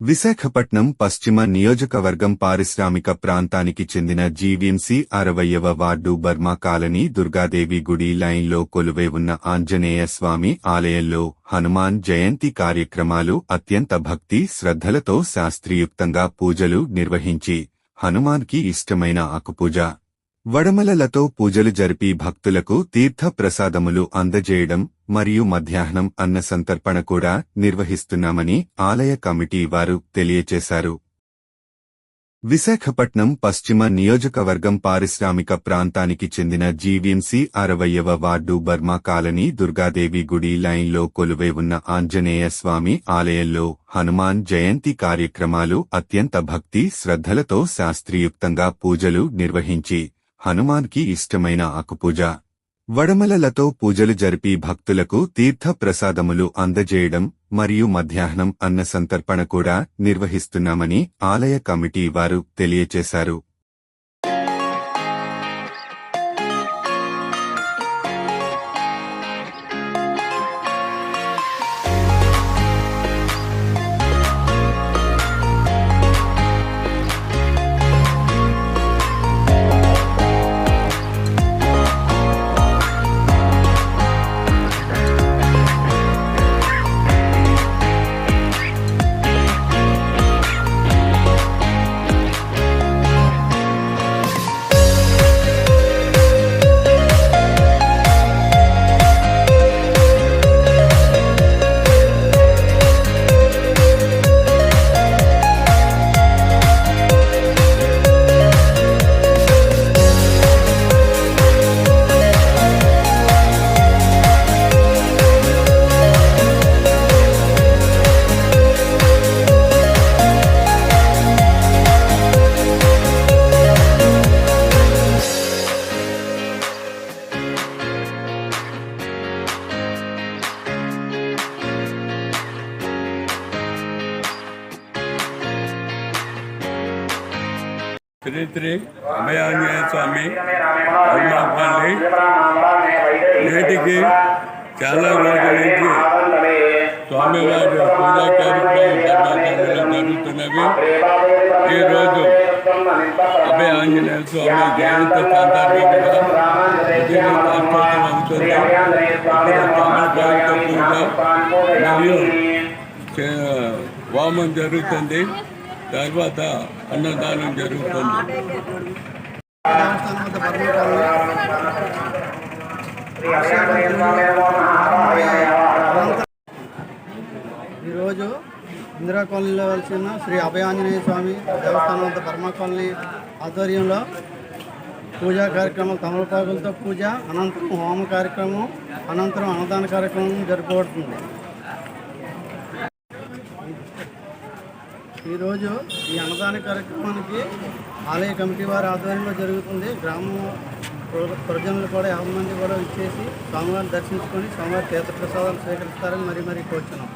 విశాఖపట్నం పశ్చిమ నియోజకవర్గం పారిశ్రామిక ప్రాంతానికి చెందిన జీవీఎంసీ అరవయ్యవ వార్డు బర్మా కాలనీ దుర్గాదేవి గుడి లైన్లో కొలువై ఉన్న ఆంజనేయ స్వామి ఆలయంలో హనుమాన్ జయంతి కార్యక్రమాలు అత్యంత భక్తి శ్రద్ధలతో శాస్త్రీయుక్తంగా పూజలు నిర్వహించి హనుమాన్కి ఇష్టమైన ఆకుపూజ వడమలలతో పూజలు జరిపి భక్తులకు తీర్థ ప్రసాదములు అందజేయడం మరియు మధ్యాహ్నం అన్న సంతర్పణ కూడా నిర్వహిస్తున్నామని ఆలయ కమిటీ వారు తెలియచేశారు. విశాఖపట్నం పశ్చిమ నియోజకవర్గం పారిశ్రామిక ప్రాంతానికి చెందిన జీవీఎంసీ అరవయ్యవ వార్డు బర్మా కాలనీ దుర్గాదేవి గుడి లైన్లో కొలువై ఉన్న ఆంజనేయ స్వామి ఆలయంలో హనుమాన్ జయంతి కార్యక్రమాలు అత్యంత భక్తి శ్రద్ధలతో శాస్త్రీయుక్తంగా పూజలు నిర్వహించి హనుమాన్కి ఇష్టమైన ఆకుపూజ. వడమలలతో పూజలు జరిపి భక్తులకు తీర్థ ప్రసాదములు అందజేయడం మరియు మధ్యాహ్నం అన్న సంతర్పణ కూడా నిర్వహిస్తున్నామని ఆలయ కమిటీ వారు తెలియచేశారు. శ్రీ శ్రీ అభయాంజనేయ స్వామి హనుమాపల్లి నేటికి చాలా రోజుల నుంచి స్వామివారి పూజా కార్యక్రమాలు ధర్మాచరణలో జరుగుతున్నవి ఈరోజు అభయ ఆంజనేయ స్వామి జయంతి సందర్భంగా ఉదయం అష్టోత్తరం అవుతుంది ఇప్పుడు తామరకాయతో పూజ మరియు చే- వామం జరుగుతుంది తర్వాత అన్నదానం జరుగుతుంది. ఈరోజు ఇందిరా కాలనీలో వెలిసిన శ్రీ అభయాంజనేయ స్వామి దేవస్థానం వద్ద బర్మా కాలనీ ఆధ్వర్యంలో పూజా కార్యక్రమం తమలపాకులతో పూజ అనంతరం హోమ కార్యక్రమం అనంతరం అన్నదాన కార్యక్రమం జరుపుకోబడుతుంది. ఈరోజు ఈ అన్నదాన కార్యక్రమానికి ఆలయ కమిటీ వారి ఆధ్వర్యంలో జరుగుతుంది. గ్రామం ప్ర- కూడా యాభై మంది కూడా ఇచ్చేసి స్వామివారిని దర్శించుకొని స్వామివారి తీర్థప్రసాదాలు స్వీకరిస్తారని మరీ మరీ కోరుచున్నాం.